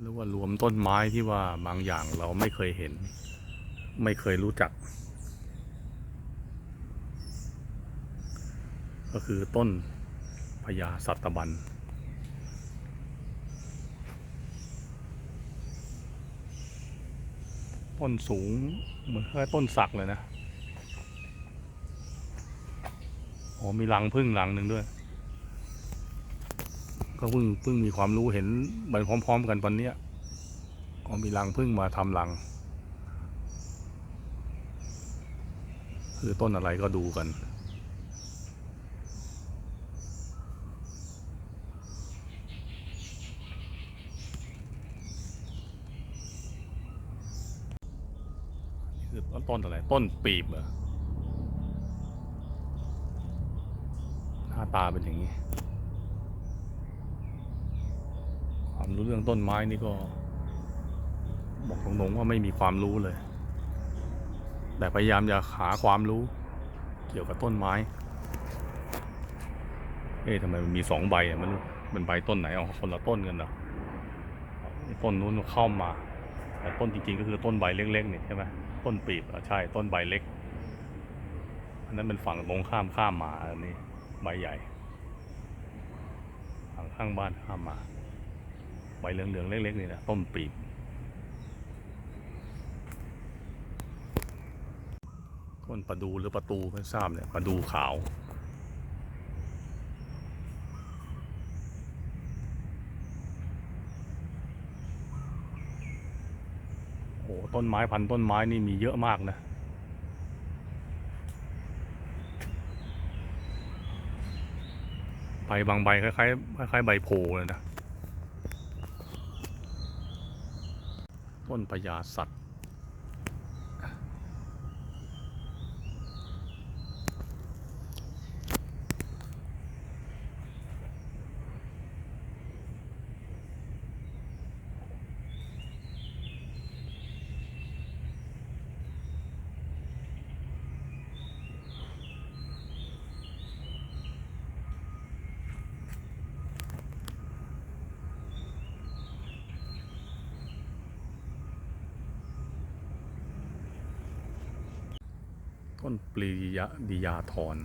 หรือว่ารวมต้นไม้ที่ว่าบางอย่างเราไม่เคยเห็น ไม่เคยรู้จัก ก็คือต้นพญาสัตบันต้นสูงเหมือนแค่ต้นสักเลยนะ อ๋อมีรังพึ่งรังหนึ่งด้วย ก็เพิ่งเพิ่งมีความรู้เห็นไปพร้อม ๆ กันวันเนี้ยก็มีรังพึ่งมาทำรัง คือต้นอะไรก็ดูกัน คือต้นต้นอะไร ต้นปีบเหรอหน้าตาเป็นอย่างนี้ ความรู้เรื่องต้นไม้นี่ก็ บอกตรงๆว่าไม่มีความรู้เลย แต่พยายามจะหาความรู้ เกี่ยวกับต้นไม้ เอ๊ะทำไมมันมีสองใบอะมันเป็นใบต้นไหนอ๋อคนละต้นกันเหรอต้นนู้นเข้ามา แต่ต้นจริงๆก็คือต้นใบเล็กๆนี่ใช่ไหมต้นปีบอะใช่ต้นใบเล็ก อันนั้นเป็นฝั่งตรงข้ามข้ามมาอันนี้ใบใหญ่ฝั่งข้างบ้านข้ามมา ใบเหลืองๆเล็กๆนี่นะต้นปีบต้นประดูหรือประตูไม่ทราบเนี่ยประดูขาวโอ้ต้นไม้พันต้นไม้นี่มีเยอะมากนะใบบางใบคล้ายๆคล้ายๆใบโพเลยนะ ต้นพญาสัตว ต้นปลียะดิยาธร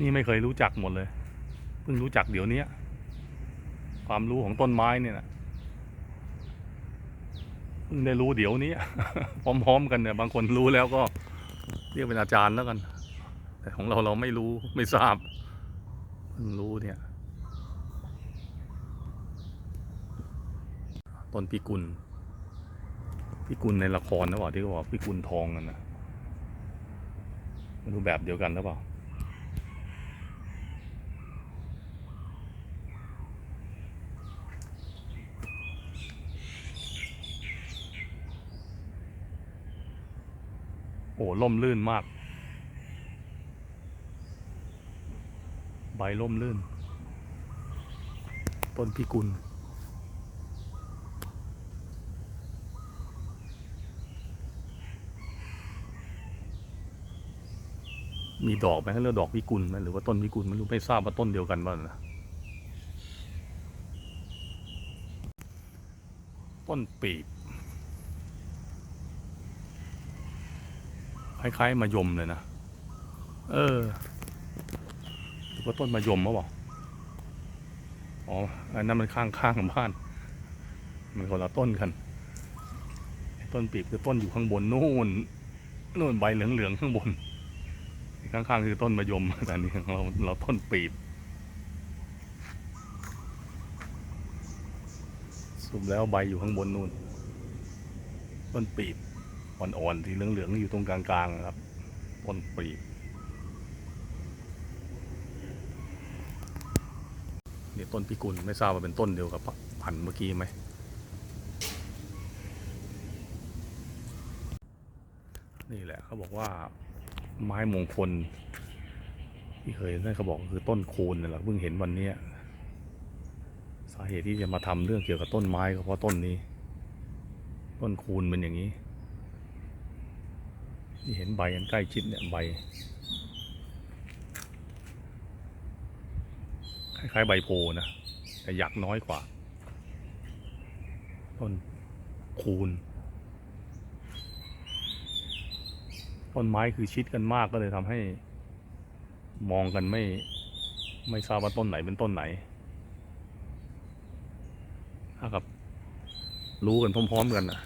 นี่ไม่เคยรู้จักหมดเลย เพิ่งรู้จักเดี๋ยวนี้ความรู้ของต้นไม้เนี่ยนะเพิ่งได้รู้เดี๋ยวนี้ พร้อม ๆ กันเนี่ยบางคนรู้แล้วก็เรียกเป็นอาจารย์แล้วกัน แต่ของเราเราไม่รู้ไม่ทราบ พิ่งรู้เนี่ยต้นพิกุลพิกุลในละครนะว่าที่เขาบอกพิกุลทองกันนะไม่รู้แบบเดียวกันหรือเปล่าโอ้ล่มลื่นมาก ใบ ล่มลื่น ต้นพิกุลมีดอกไหมเขาเรียกดอกพิกุลไหมหรือว่าต้นพิกุลไม่รู้ไม่ทราบว่าต้นเดียวกันบ้างนะต้นปีบคล้ายๆมะยมเลยนะ เออ ว่าต้นมะยมเขาบอกอ๋อ อันนั้นมันข้างข้างๆบ้าน มันคนละต้นกัน ต้นปีบคือต้นอยู่ข้างบนนู่นนู่นใบเหลืองๆข้างบน ข้างๆคือต้นมะยมแต่อันนี่เราเราต้นปีบสุดแล้วใบอยู่ข้างบนนู่น ต้นปีบอ่อนๆที่เหลืองๆอยู่ตรงกลางๆนะครับ ต้นปีบเนี่ย ต้นพิกุลไม่ทราบว่าเป็นต้นเดียวกับพันเมื่อกี้ไหมนี่แหละเขาบอกว่าไม้มงคล ที่เคยนั่นเขาบอกคือต้นคูณนี่แหละเพิ่งเห็นวันนี้สาเหตุที่จะมาทำเรื่องเกี่ยวกับต้นไม้ก็เพราะต้นนี้ ต้นคูณเป็นอย่างนี้นี่เห็นใบกันใกล้ชิดเนี่ยใบ คล้ายใบโพนะแต่หยักน้อยกว่า ต้นคูณต้นไม้คือชิดกันมากก็เลยทำให้มองกันไม่ ไม่ทราบว่าต้นไหนเป็นต้นไหน ถ้ากับ รู้กันพร้อมๆกันนะ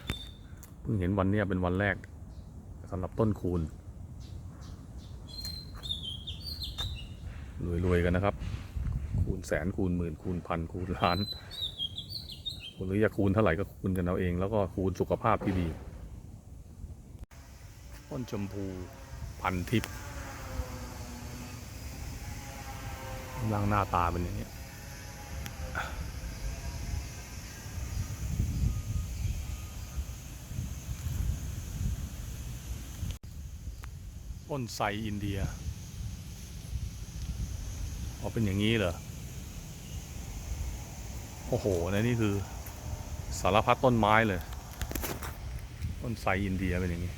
เพิ่งเห็นวันนี้เป็นวันแรกสำหรับต้นคูณรวยๆกันนะครับ คูณแสนคูณหมื่นคูณพันคูณล้านหรือจะคูณเท่าไหร่ก็คูณกันเอาเอง แล้วก็คูณสุขภาพที่ดีต้นชมพูพันทิพย์ร่างหน้าตาเป็นอย่างนี้ต้นไทรอินเดีย อ๋อ เป็นอย่างนี้เหรอ โอ้โหนะนี่คือสารพัดต้นไม้เลย ต้นไทรอินเดียเป็นอย่างนี้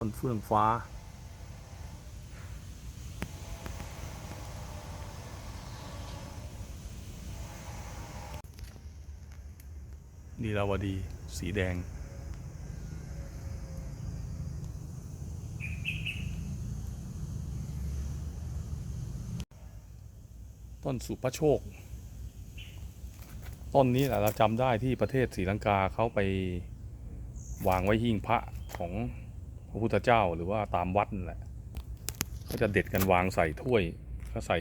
ต้นเฟื่องฟ้า นีราวดี สีแดง ต้นสุภโชค ต้นนี้แหละเราจำได้ที่ประเทศศรีลังกาเขาไปวางไว้หิ้งพระของพระพุทธเจ้าหรือว่าตามวัดนั่นแหละก็จะเด็ดกันวางใส่ถ้วยก็ใส่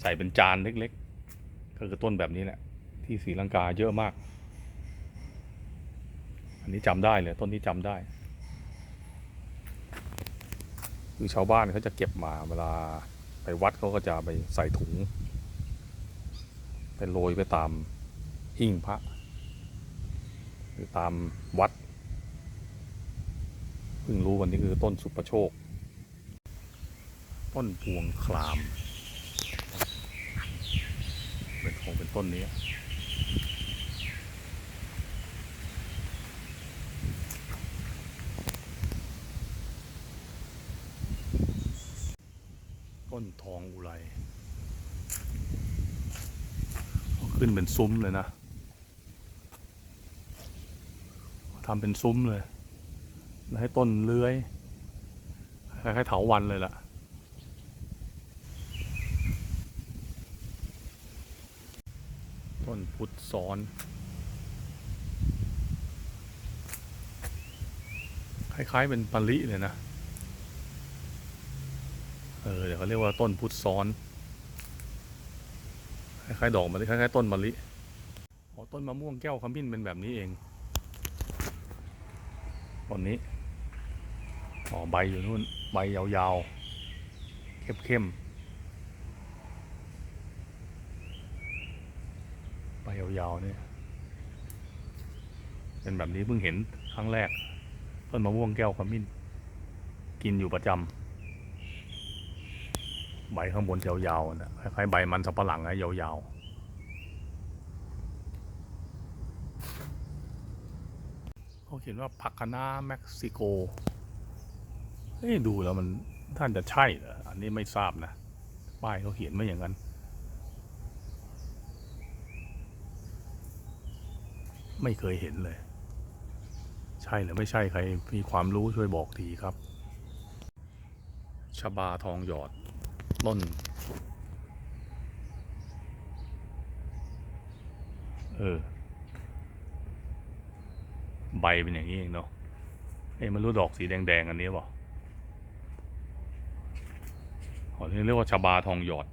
ใส่เป็นจานเล็กๆ ก็คือต้นแบบนี้แหละ ที่ศรีลังกาเยอะมาก อันนี้จำได้เลยต้นนี้จำได้ คือชาวบ้านเขาจะเก็บมาเวลา วัดเขาก็จะไปใส่ถุง ไปโรยไปตามหิ้งพระ หรือตามวัด เพิ่งรู้วันนี้คือต้นสุปโชค ต้นพวงคลาม เป็นคงเป็นต้นนี้ ต้นทองอุไรขึ้นเป็นซุ้มเลยนะทำเป็นซุ้มเลยแล้วให้ต้นเลื้อยคล้ายๆเถาวันเลยล่ะต้นพุทธซ้อนคล้ายๆเป็นปะลิเลยนะ เขาเรียกว่าต้นพุทธซ้อน คล้ายๆดอกมะลิคล้ายๆต้นมะลิอ๋อต้นมะม่วงแก้วขมิ้นเป็นแบบนี้เองต้นนี้อ๋อใบอยู่นู่นใบยาวๆเข้มๆใบยาวๆเนี่ยเป็นแบบนี้เพิ่งเห็นครั้งแรกต้นมะม่วงแก้วขมิ้น กินอยู่ประจำ ใบข้างบนยาวๆนะคล้ายๆใบมันสับปะหลังนะยาวๆเขาเขียนว่าผักคะน้าเม็กซิโกเอ้ยดูแล้วมันท่านจะใช่เหรอ อันนี้ไม่ทราบนะ ป้ายเขาเขียนไม่อย่างนั้น ไม่เคยเห็นเลย ใช่หรือไม่ใช่ใครมีความรู้ช่วยบอกทีครับ ชบาทองหยอด ต้น เออ ใบเป็นอย่างนี้เองเนาะเอ้มันรู้ดอกสีแดง ๆ อันนี้ป่าอ๋อที่เรียกว่าชบาทองหยอด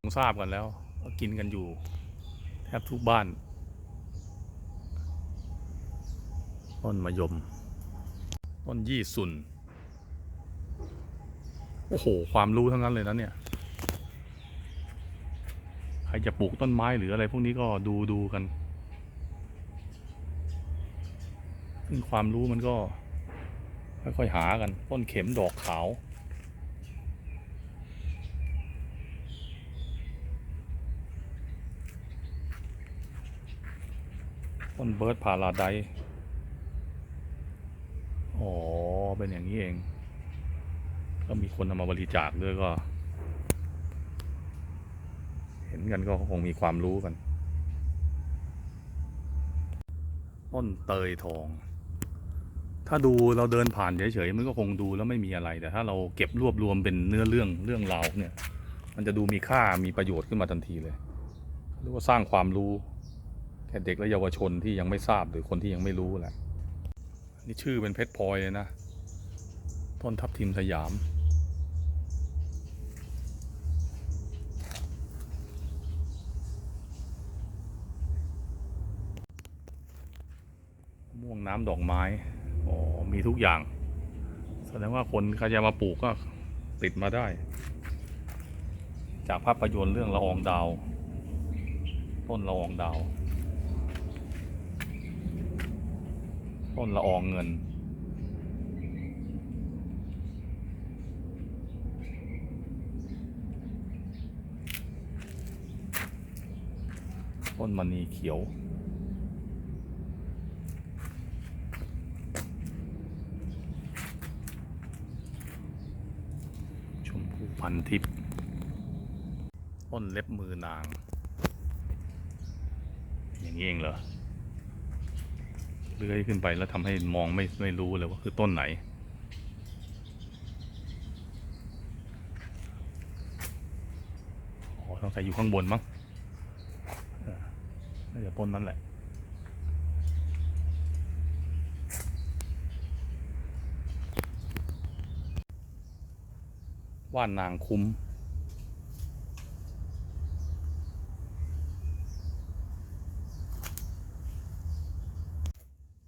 คงทราบกันแล้ว กินกันอยู่ แทบทุกบ้าน ต้นมะยม ต้นยี่สุน โอ้โห ความรู้ทั้งนั้นเลยนะเนี่ย ใครจะปลูกต้นไม้หรืออะไรพวกนี้ก็ดูดูกัน ซึ่งความรู้มันก็ ค่อยๆหากัน ต้นเข็มดอกขาวต้นเบิร์ดพาราไดซ์อ๋อ เป็นอย่างนี้เอง ก็มีคนนำมาบริจาคด้วยก็ เห็นกันก็คงมีความรู้กัน ต้นเตยทอง ถ้าดูเราเดินผ่านเฉยๆมันก็คงดูแล้วไม่มีอะไร แต่ถ้าเราเก็บรวบรวมเป็นเนื้อเรื่องเรื่องราวเนี่ย มันจะดูมีค่ามีประโยชน์ขึ้นมาทันทีเลยเรียกว่าสร้างความรู้แก่เด็กและเยาวชนที่ยังไม่ทราบหรือคนที่ยังไม่รู้แหละนี่ชื่อเป็นเพชรพลอยเลยนะ ต้นทับทิมสยาม ม่วงน้ำดอกไม้ อ๋อ มีทุกอย่าง แสดงว่าคนใครจะมาปลูกก็ติดมาได้ จากภาพยนตร์เรื่องละอองดาว ต้นละอองดาว ต้นละอองเงิน ต้นมณีเขียว ชมพูพันทิพย์ต้นเล็บมือนาง อย่างนี้เองเหรอเลื้อยขึ้นไปแล้วทำให้มองไม่ไม่รู้เลยว่าคือต้นไหนอ๋อต้องใส่อยู่ข้างบนมั้ง ต้นนั้นแหละ ว่านนางคุ้ม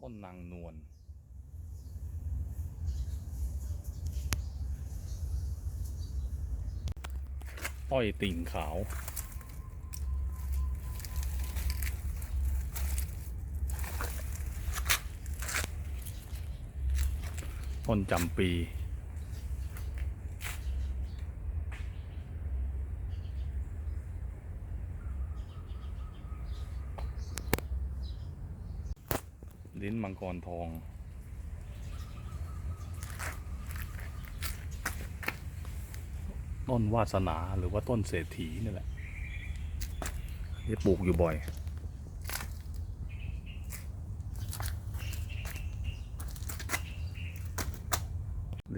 ต้นนางนวลต้อยติ่งขาว ต้นจำปี ลิ้นมังกรทองต้นวาสนาหรือว่าต้นเศรษฐีนี่แหละที่ปลูกอยู่บ่อย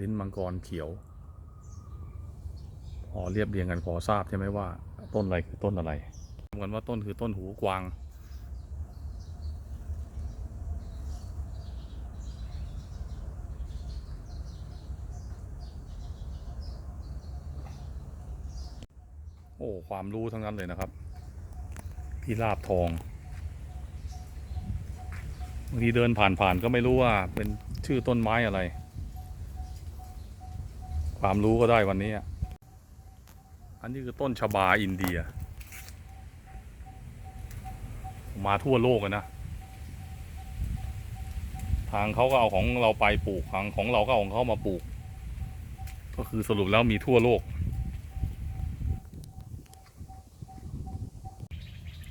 ลิ้นมังกรเขียว พอเรียบเรียงกันพอทราบใช่ไหมว่า ต้นอะไรคือต้นอะไรเหมือนว่าต้นคือต้นหูกวางโอ้ความรู้ทั้งนั้นเลยนะครับพิราบทองบางทีเดินผ่านๆก็ไม่รู้ว่าเป็นชื่อต้นไม้อะไร ความรู้ก็ได้วันนี้ อันนี้คือต้นชบาอินเดีย มาทั่วโลกนะทางเขาก็เอาของเราไปปลูกทางของเราก็เอาของเขามาปลูก ก็คือสรุปแล้วมีทั่วโลก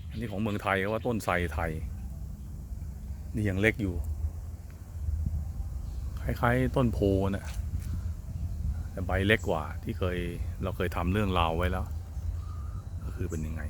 อันนี้ของเมืองไทยก็ว่าต้นไทรไทย นี่ยังเล็กอยู่ คล้าย ๆ ต้นโพน่ะ แต่ใบเล็กกว่าที่เคยเราเคยทำเรื่องราวไว้แล้ว ก็คือเป็นยังไง